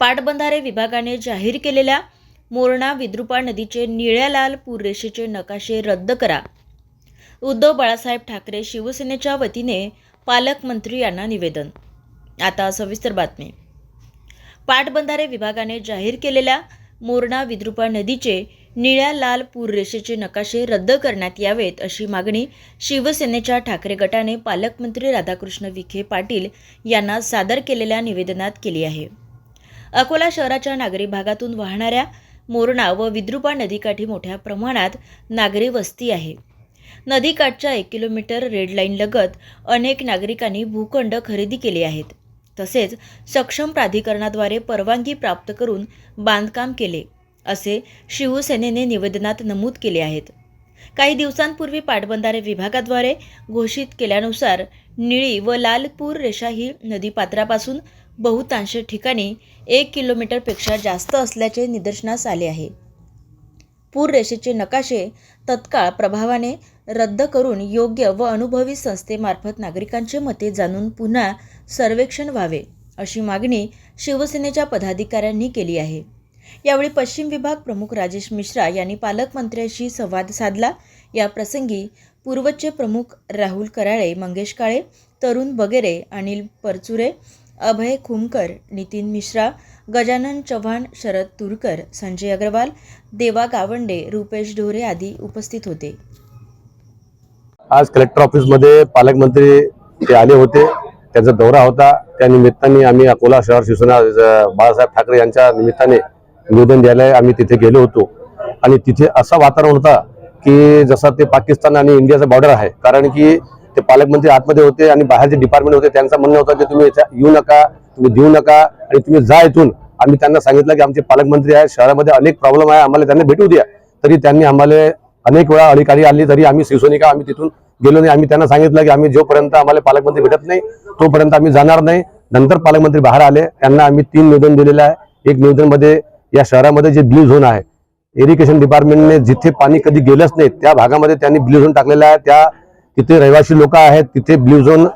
पाटबंधारे विभागाने जाहीर केलेल्या मोरणा विद्रुपा नदीचे निळ्या लाल पूररेषेचे नकाशे रद्द करा. उद्धव बाळासाहेब ठाकरे शिवसेनेच्या वतीने पालकमंत्री यांना निवेदन. आता सविस्तर बातमी. पाटबंधारे विभागाने जाहीर केलेल्या मोरणा विद्रुपा नदीचे निळ्या लाल पूररेषेचे नकाशे रद्द करण्यात यावेत अशी मागणी शिवसेनेच्या ठाकरे गटाने पालकमंत्री राधाकृष्ण विखे पाटील यांना सादर केलेल्या निवेदनात केली आहे. अकोला शहराच्या नागरी भागातून वाहणाऱ्या मोरणा व विद्रुपा नदीकाठी मोठ्या प्रमाणात नागरी वस्ती आहे. नदीकाठच्या एक किलोमीटर रेड अनेक नागरिकांनी भूखंड खरेदी केले आहेत. तसेच सक्षम प्राधिकरणाद्वारे परवानगी प्राप्त करून बांधकाम केले असे शिवसेनेने निवेदनात नमूद केले आहेत. काही दिवसांपूर्वी पाटबंधारे विभागाद्वारे घोषित केल्यानुसार निळी व लालपूर रेषा ही नदीपात्रापासून बहुतांश ठिकाणी एक किलोमीटरपेक्षा जास्त असल्याचे निदर्शनास आले आहे. पूररेषेचे नकाशे तत्काळ प्रभावाने रद्द करून योग्य व अनुभवी संस्थेमार्फत नागरिकांचे मते जाणून पुन्हा सर्वेक्षण व्हावे अशी मागणी शिवसेनेच्या पदाधिकाऱ्यांनी केली आहे. यावेळी पश्चिम विभाग प्रमुख राजेश मिश्रा यांनी पालकमंत्र्यांशी संवाद साधला. या प्रसंगी पूर्वचे प्रमुख राहुल कराळे मंगेश काळे तरुण बगेरे अनिल परचुरे अभय खुमकर नितीन मिश्रा गजानन चव्हाण शरद तुरकर संजय अग्रवाल देवा गावंडे रुपेश ढोरे आदी उपस्थित होते. आज कलेक्टर ऑफिसमध्ये पालकमंत्री ते आले होते. त्यांचा दौरा होता. त्या निमित्ताने आम्ही अकोला शहर शिवसेना बाळासाहेब ठाकरे यांच्या निमित्ताने निवेदन द्यायला आम्ही तिथे गेलो होतो. आणि तिथे असा वातावरण होता की जसं ते पाकिस्तान आणि इंडियाचं बॉर्डर आहे. कारण की ते पालकमंत्री आतमध्ये होते आणि बाहेरचे डिपार्टमेंट होते त्यांचं म्हणणं होतं की तुम्ही येऊ नका तुम्ही देऊ नका आणि तुम्ही जा इथून. आम्ही त्यांना सांगितलं की आमचे पालकमंत्री आहे शहरामध्ये अनेक प्रॉब्लेम आहे आम्हाला त्यांना भेटू द्या. तरी त्यांनी आम्हाला अनेक वेळा अधिकारी आली तरी आम्ही शिवसैनिका आम्ही तिथून गेलो नाही. आम्ही त्यांना सांगितलं की आम्ही जोपर्यंत आम्हाला पालकमंत्री भेटत नाही तोपर्यंत आम्ही जाणार नाही. नंतर पालकमंत्री बाहेर आले त्यांना आम्ही तीन निवेदन दिलेलं आहे. एक निवेदनमध्ये या शहरामध्ये जे ब्ल्यू झोन आहे इरिगेशन डिपार्टमेंटने जिथे पाणी कधी गेलंच नाही त्या भागामध्ये त्यांनी ब्ल्यू झोन टाकलेला आहे. त्या तिथे रहिवासी लोक आहेत तिथे ब्ल्यू झोन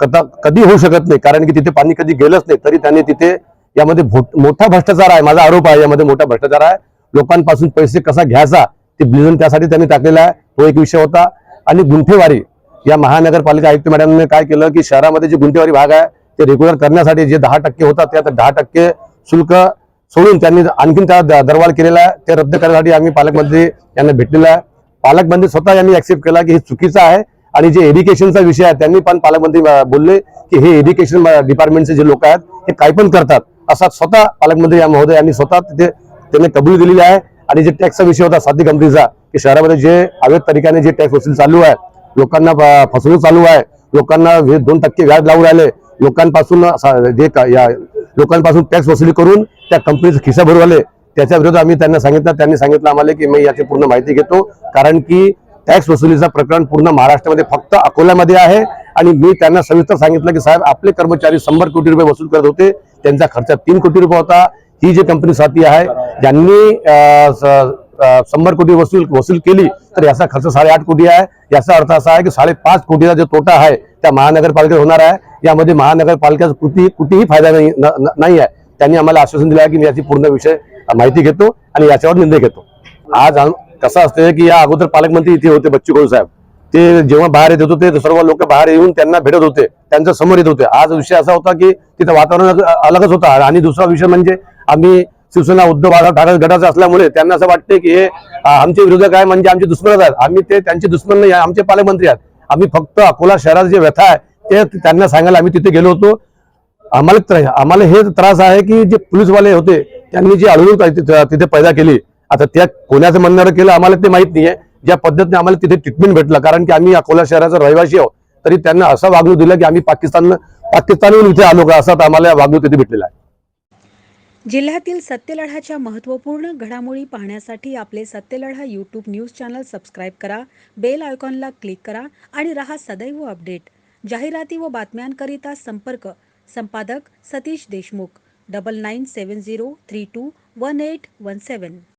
कदा कधी होऊ शकत नाही कारण की तिथे पाणी कधी गेलंच नाही तरी त्यांनी तिथे यामध्ये मोठा भ्रष्टाचार आहे माझा आरोप आहे यामध्ये मोठा भ्रष्टाचार आहे. लोकांपासून पैसे कसा घ्यायचा ते ब्ल्यूझोन त्यासाठी त्यांनी टाकलेला आहे तो एक विषय होता. आणि गुंठेवारी या महानगरपालिका आयुक्त मॅडमने काय केलं की शहरामध्ये जे गुंठेवारी भाग आहे ते रेग्युलर करण्यासाठी जे दहा टक्के होतात त्यात दहा टक्के शुल्क सोडून त्यांनी आणखीन त्या द- दरवाढ केलेला आहे ते रद्द करण्यासाठी आम्ही पालकमंत्री यांना भेटलेला आहे. पालकमंत्री स्वतः यांनी ऍक्सेप्ट केला की हे चुकीचं आहे आणि जे एज्युकेशनचा विषय आहे त्यांनी पण पालकमंत्री बोलले की हे एज्युकेशन डिपार्टमेंटचे जे लोक आहेत हे काय पण करतात. असा स्वतः पालकमंत्री या महोदय यांनी स्वतः तिथे त्यांनी कबूल दिलेली आहे. आणि जे टॅक्सचा विषय होता साधी कंपनीचा की शहरामध्ये जे अवैध तरीक्याने जे टॅक्स वसूल चालू आहे लोकांना फसवणूक चालू आहे लोकांना दोन टक्के व्याज लावून राहिले लोकांपासून जे का- या लोकांपासून टॅक्स वसुली करून त्या कंपनीचं खिसा भरू आले त्याच्या विरोधात आम्ही त्यांना सांगितलं त्यांनी सांगितलं आम्हाला की मी याची पूर्ण माहिती घेतो कारण की टॅक्स वसुलीचं प्रकरण पूर्ण महाराष्ट्रामध्ये फक्त अकोल्यामध्ये आहे. आणि मी त्यांना सविस्तर सांगितलं की साहेब आपले कर्मचारी शंभर कोटी रुपये वसूल करत होते त्यांचा खर्च तीन कोटी रुपये होता. ही जी कंपनी साथी आहे ज्यांनी शंभर कोटी वसूल वसूल केली तर याचा खर्च साडेआठ कोटी आहे. याचा अर्थ असा आहे की साडेपाच कोटीचा जो तोटा आहे त्या महानगरपालिकेत होणार आहे. यामध्ये महानगरपालिकेचा कुठेही कुठेही फायदा नाही न- नाही आहे. त्यांनी आम्हाला आश्वासन दिलं आहे की मी याची पूर्ण विषय माहिती घेतो आणि याच्यावर निर्णय घेतो. आज कसं असतं की या अगोदर पालकमंत्री इथे होते बच्चू कडू साहेब. ते जेव्हा बाहेर येत होते ते सर्व लोक बाहेर येऊन त्यांना भेटत होते त्यांच्यासमोर येत होते. आज विषय असा होता की तिथं वातावरण अलगच होता. आणि दुसरा विषय म्हणजे आम्ही शिवसेना उद्धव बाळासाहेब ठाकरे गटाचे असल्यामुळे त्यांना असं वाटते की हे आमचे विरोधक आहे म्हणजे आमचे दुश्मनच आहेत. आम्ही ते त्यांचे दुश्मन नाही आहे, आमचे पालकमंत्री आहेत. आम्ही फक्त अकोला शहरात जे व्यथा आहे ते त्यांना सांगायला आम्ही तिथे गेलो होतो. आम्हाला आम्हाला हे त्रास आहे की जे पोलीसवाले होते त्यांनी जी अडवणूक तिथे पैदा केली आता त्या कोणाचं म्हणणारं केलं आम्हाला ते माहीत नाहीये. ज्या पद्धतीने आम्हाला तिथे ट्रीटमेंट भेटलं कारण की आम्ही अकोला शहराचा रहिवासी आहोत तरी त्यांना असं वागणूक दिलं की आम्ही पाकिस्तान पाकिस्तानहून इथे आलो का? असं आम्हाला वागणूक तिथे भेटलेला आहे. जिल्ह्यातील सत्यलढाच्या महत्त्वपूर्ण घडामोडी पाहण्यासाठी आपले Satyaladha YouTube news channel subscribe करा बेल आयकॉनला क्लिक करा आणि रहा सदैव अपडेट जाहिराती व बातम्यांकरिता संपर्क. संपादक सतीश देशमुख. 9970321817.